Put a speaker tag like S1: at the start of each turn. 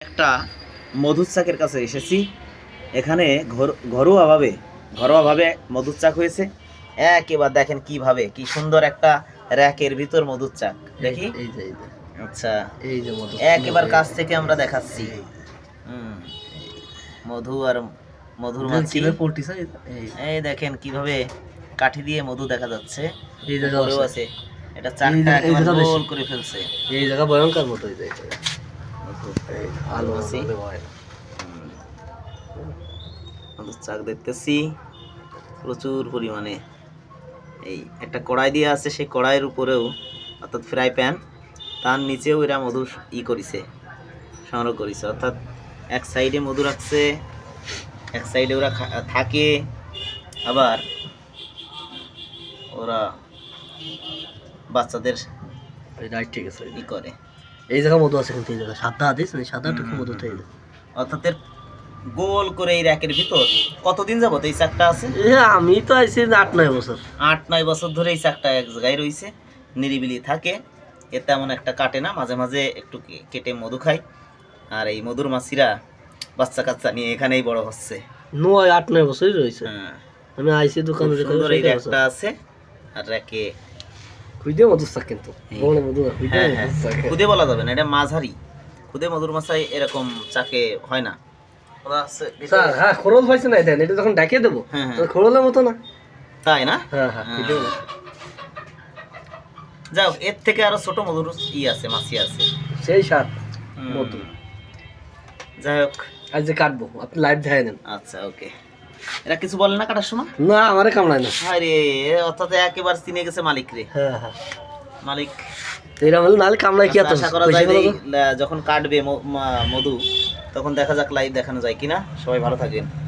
S1: একটা মধুর চাকের কাছে এসেছি। এখানে ঘর- ঘরোয়াভাবে ঘরোয়াভাবে মধুর চাক হয়েছে। একেবার দেখেন কীভাবে কি সুন্দর একটা র্যাকের ভিতর মধুর চাক। দেখি? আচ্ছা।
S2: এই যে মধু
S1: একেবার কাছ থেকে আমরা দেখাচ্ছি। হুম। মধু আর মধুর মাছি।
S2: এই
S1: দেখেন কীভাবে কাঠি দিয়ে মধু দেখা যাচ্ছে।
S2: এই আছে।
S1: এটা চাকটা। গোল করে ফেলছে।
S2: এই জায়গা ভয়ঙ্কর মতো এই জায়গা এই
S1: আছে। চাক দেখতেছি। প্রচুর পরিমাণে এই একটা কড়াই দিয়ে আছে সেই কড়াইয়ের উপরেও অর্থাৎ ফ্রাই প্যান তার নিচেও এরা মধু ই করিছে সংগ্রহ করিছে। অর্থাৎ এক সাইডে মধু রাখছে এক সাইডে ওরা থাকে আবার ওরা বাচ্চাদের
S2: রাইট ঠিক আছে।
S1: ই করে।
S2: এই জায়গা মধু আছে কিন্তু এই জায়গা সাদা দিস না সাদা টুকু মধু থেকে
S1: অর্থাৎ এর গোল করে এই র্যাকের ভিতর কতদিন যাবত এই চাকটা আছে?
S2: আমি তো আইছি আট নয় বছর।
S1: আট নয় বছর ধরে এই চাকটা এক জায়গায় রয়েছে নিরিবিলি থাকে এ তেমন একটা কাটে না মাঝে মাঝে একটু কেটে মধু খায় আর এই মধুর মাছিরা বাচ্চা কাচ্চা নিয়ে এখানেই বড় হচ্ছে।
S2: নয় আট নয় বছরই রয়েছে।
S1: হ্যাঁ।
S2: আমি
S1: খুব
S2: দোকানে দেখে
S1: সুন্দর এই র্যাকটা আছে আর র্যাকে
S2: খুঁজে মধু থাক কিন্তু
S1: খুদে বলা যাবে না এটা মাঝারি খুদে মধুর মাছাই এরকম চাকে হয় না
S2: স্যার হ্যাঁ খোরল পাইছে না দেন এটা যখন ডাকিয়ে দেবো
S1: হ্যাঁ, হ্যাঁ।
S2: তো খোরলের মতো না
S1: তাই না
S2: হ্যাঁ হ্যাঁ
S1: যাই হোক এর থেকে আরও ছোট মধুর ই আছে মাছি আছে
S2: সেই
S1: হুম।
S2: মধু
S1: যাই হোক
S2: আজ যে কাটবো আপনি লাইভ দেখাই
S1: আচ্ছা ওকে এরা কিছু বলে না কাটার সময়?
S2: না আমারে কামড়ায় না।
S1: আরে অর্থাৎ একেবারে চিনে গেছে মালিক রে।
S2: হ্যাঁ হ্যাঁ।
S1: মালিক।
S2: এরা বলে নালে কামড়ায় কি এত
S1: আশা করা যায় যখন কাটবে ম- মধু তখন দেখা যাক লাইভ দেখানো যায় কিনা। সবাই ভালো থাকবেন।